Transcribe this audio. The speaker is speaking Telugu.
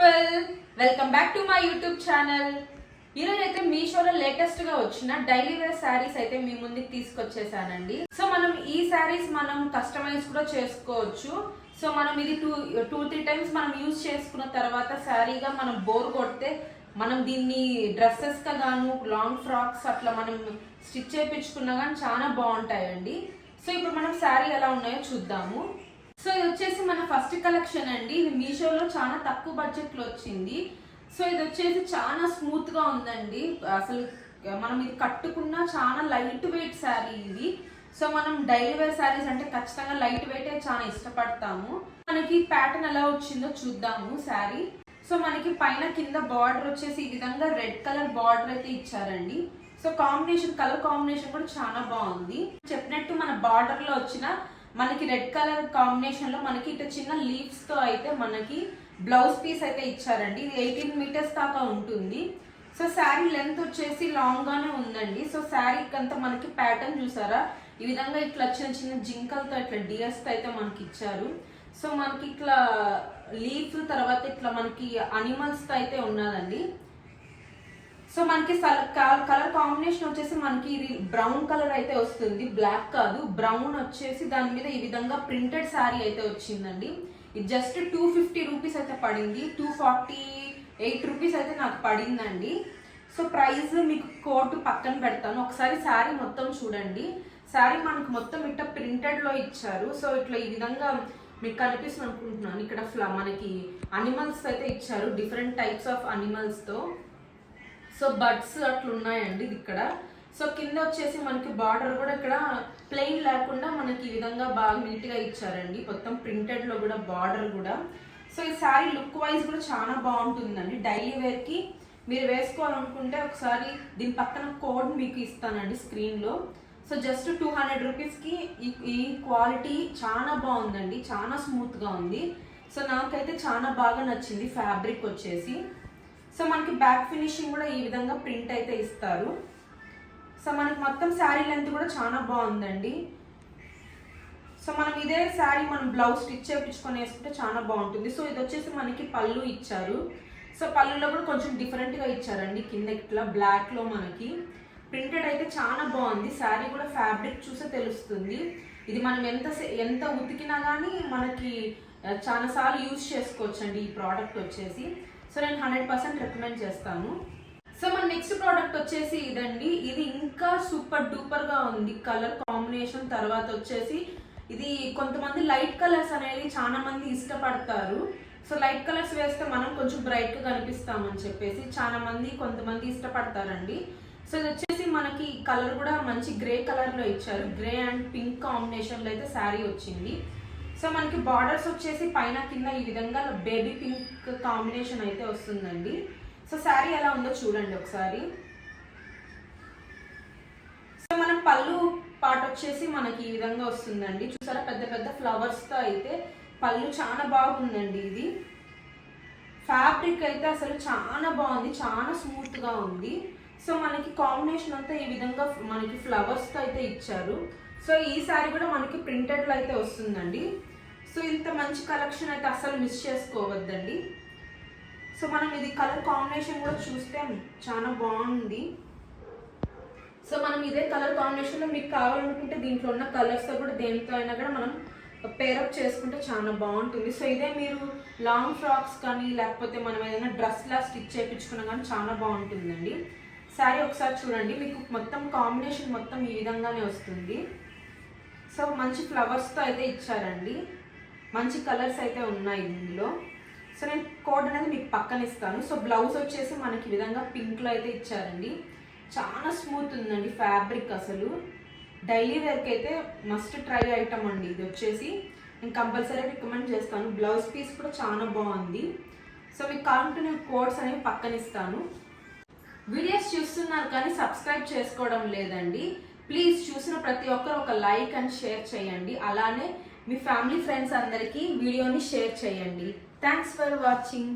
People welcome back to my YouTube channel ఈరోజు అయితే మీషోలో లేటెస్ట్గా వచ్చిన డైలీ వేర్ శారీస్ అయితే మీ ముందుకు తీసుకొచ్చేసానండి. సో మనం ఈ శారీస్ మనం కస్టమైజ్ కూడా చేసుకోవచ్చు. సో మనం ఇది టూ టూ త్రీ టైమ్స్ మనం యూజ్ చేసుకున్న తర్వాత శారీగా మనం బోర్ కొడితే మనం దీన్ని డ్రెస్సెస్గా గాను లాంగ్ ఫ్రాక్స్ అట్లా మనం స్టిచ్ చేయించుకున్నా కానీ చాలా బాగుంటాయండి. సో ఇప్పుడు మనం శారీ ఎలా ఉన్నాయో చూద్దాము. సో ఇది వచ్చేసి మన ఫస్ట్ కలెక్షన్ అండి. ఇది మీషోలో చాలా తక్కువ బడ్జెట్లో వచ్చింది. సో ఇది వచ్చేసి చాలా స్మూత్గా ఉందండి. అసలు మనం ఇది కట్టుకున్న చాలా లైట్ వెయిట్ శారీ ఇది. సో మనం డైలీ వేర్ శారీస్ అంటే ఖచ్చితంగా లైట్ వెయిటే చాలా ఇష్టపడతాము. మనకి ప్యాటర్న్ ఎలా వచ్చిందో చూద్దాము శారీ సో మనకి పైన కింద బార్డర్ వచ్చేసి ఈ విధంగా రెడ్ కలర్ బార్డర్ అయితే ఇచ్చారండి. సో కాంబినేషన్ కలర్ కాంబినేషన్ కూడా చాలా బాగుంది. చెప్పినట్టు మన బార్డర్లో వచ్చిన మనకి రెడ్ కలర్ కాంబినేషన్లో మనకి ఇట్లా చిన్న లీవ్స్తో అయితే మనకి బ్లౌజ్ పీస్ అయితే ఇచ్చారండి. ఇది ఎయిటీన్ మీటర్స్ దాకా ఉంటుంది. సో శారీ లెంత్ వచ్చేసి లాంగ్ గానే ఉందండి. సో శారీ అంతా మనకి ప్యాటర్న్ చూసారా? ఈ విధంగా ఇట్లా చిన్న చిన్న జింకలతో ఇట్లా డియర్స్తో అయితే మనకి ఇచ్చారు. సో మనకి ఇట్లా లీఫ్ తర్వాత ఇట్లా మనకి అనిమల్స్తో అయితే ఉన్నదండి. సో మనకి కలర్ కాంబినేషన్ వచ్చేసి మనకి ఇది బ్రౌన్ కలర్ అయితే వస్తుంది బ్లాక్ కాదు. బ్రౌన్ వచ్చేసి దాని మీద ఈ విధంగా ప్రింటెడ్ శారీ అయితే వచ్చిందండి. ఇది జస్ట్ టూ ఫిఫ్టీ రూపీస్ అయితే పడింది. టూ ఫార్టీ ఎయిట్ రూపీస్ అయితే నాకు పడిందండి. సో ప్రైస్ మీకు కోట్ పక్కన పెడతాను. ఒకసారి శారీ మొత్తం చూడండి. శారీ మనకు మొత్తం ఇట్లా ప్రింటెడ్లో ఇచ్చారు. సో ఇట్లా ఈ విధంగా మీకు కనిపిస్తుంది అనుకుంటున్నాను. ఇక్కడ ఫ్లా మనకి అనిమల్స్ అయితే ఇచ్చారు. డిఫరెంట్ టైప్స్ ఆఫ్ అనిమల్స్తో సో బడ్స్ అట్లా ఉన్నాయండి ఇది ఇక్కడ. సో కింద వచ్చేసి మనకి బార్డర్ కూడా ఇక్కడ ప్లెయిన్ లేకుండా మనకి ఈ విధంగా బాగా నీట్గా ఇచ్చారండి. మొత్తం ప్రింటెడ్లో కూడా బార్డర్ కూడా. సో ఈ శారీ లుక్ వైజ్ కూడా చాలా బాగుంటుందండి. డైలీ వేర్కి మీరు వేసుకోవాలనుకుంటే ఒకసారి దీని పక్కన కోడ్ మీకు ఇస్తానండి స్క్రీన్లో సో జస్ట్ టూ హండ్రెడ్ రూపీస్కి ఈ- ఈ క్వాలిటీ చాలా బాగుందండి. చాలా స్మూత్గా ఉంది. సో నాకైతే చాలా బాగా నచ్చింది ఫ్యాబ్రిక్ వచ్చేసి. సో మనకి బ్యాక్ ఫినిషింగ్ కూడా ఈ విధంగా ప్రింట్ అయితే ఇస్తారు. సో మనకి మొత్తం శారీ లెంత్ కూడా చాలా బాగుందండి. సో మనం ఇదే శారీ మనం బ్లౌజ్ స్టిచ్ చేయించుకొని వేసుకుంటే చాలా బాగుంటుంది. సో ఇది వచ్చేసి మనకి పళ్ళు ఇచ్చారు. సో పళ్ళులో కూడా కొంచెం డిఫరెంట్గా ఇచ్చారండి. కింద ఇట్లా బ్లాక్లో మనకి. ప్రింటెడ్ అయితే చాలా బాగుంది. శారీ కూడా ఫ్యాబ్రిక్ చూసే తెలుస్తుంది. ఇది మనం ఎంత ఎంత ఉతికినా కానీ మనకి చాలాసార్లు యూజ్ చేసుకోవచ్చండి ఈ ప్రోడక్ట్ వచ్చేసి. సో నేను హండ్రెడ్ పర్సెంట్ రికమెండ్ చేస్తాను. సో మన నెక్స్ట్ ప్రోడక్ట్ వచ్చేసి ఇదండి. ఇది ఇంకా సూపర్ డూపర్గా ఉంది. కలర్ కాంబినేషన్ తర్వాత వచ్చేసి ఇది కొంతమంది లైట్ కలర్స్ అనేది చాలా మంది ఇష్టపడతారు. సో లైట్ కలర్స్ వేస్తే మనం కొంచెం బ్రైట్గా కనిపిస్తామని చెప్పేసి చాలా మంది కొంతమంది ఇష్టపడతారండి. సో ఇది వచ్చేసి మనకి కలర్ కూడా మంచి గ్రే కలర్లో ఇచ్చారు. గ్రే అండ్ పింక్ కాంబినేషన్లో అయితే శారీ వచ్చింది. సో మనకి బార్డర్స్ వచ్చేసి పైన కింద ఈ విధంగా బేబీ పింక్ కాంబినేషన్ అయితే వస్తుందండి. సో శారీ ఎలా ఉందో చూడండి ఒకసారి. సో మనం పళ్ళు పాట వచ్చేసి మనకి ఈ విధంగా వస్తుందండి. చూసారా? పెద్ద పెద్ద ఫ్లవర్స్తో అయితే పళ్ళు చాలా బాగుందండి ఇది. ఫ్యాబ్రిక్ అయితే అసలు చాలా బాగుంది చాలా స్మూత్గా ఉంది. సో మనకి కాంబినేషన్ అంతా ఈ విధంగా మనకి ఫ్లవర్స్తో అయితే ఇచ్చారు. సో ఈ సారీ కూడా మనకి ప్రింటెడ్లో అయితే వస్తుందండి. సో ఇంత మంచి కలెక్షన్ అయితే అసలు మిస్ చేసుకోవద్దండి. సో మనం ఇది కలర్ కాంబినేషన్ కూడా చూస్తే చాలా బాగుంది. సో మనం ఇదే కలర్ కాంబినేషన్లో మీకు కావాలనుకుంటే దీంట్లో ఉన్న కలర్స్తో కూడా దేనితో అయినా కూడా మనం పేరప్ చేసుకుంటే చాలా బాగుంటుంది. సో ఇదే మీరు లాంగ్ ఫ్రాక్స్ కానీ లేకపోతే మనం ఏదైనా డ్రెస్లా స్టిచ్ చేయించుకున్నా కానీ చాలా బాగుంటుందండి. శారీ ఒకసారి చూడండి. మీకు మొత్తం కాంబినేషన్ మొత్తం ఈ విధంగానే వస్తుంది. సో మంచి ఫ్లవర్స్తో అయితే ఇచ్చారండి. మంచి కలర్స్ అయితే ఉన్నాయి ఇందులో. సో నేను కోడ్ అనేది మీకు పక్కన ఇస్తాను. సో బ్లౌజ్ వచ్చేసి మనకి ఈ విధంగా పింక్లో అయితే ఇచ్చారండి. చాలా స్మూత్ ఉందండి ఫ్యాబ్రిక్ అసలు. డైలీ వేర్కి అయితే మస్ట్ ట్రై ఐటమ్ అండి ఇది వచ్చేసి. నేను కంపల్సరీ రికమెండ్ చేస్తాను. బ్లౌజ్ పీస్ కూడా చాలా బాగుంది. సో మీకు కావాలంటే నేను కోడ్స్ అనేవి పక్కన ఇస్తాను. వీడియోస్ చూస్తున్నారు కానీ సబ్స్క్రైబ్ చేసుకోవడం లేదండి. ప్లీజ్ చూసిన ప్రతి ఒక్కరు ఒక లైక్ అండ్ షేర్ చేయండి. అలానే మీ ఫ్యామిలీ ఫ్రెండ్స్ అందరికీ వీడియోని షేర్ చేయండి. Thanks for watching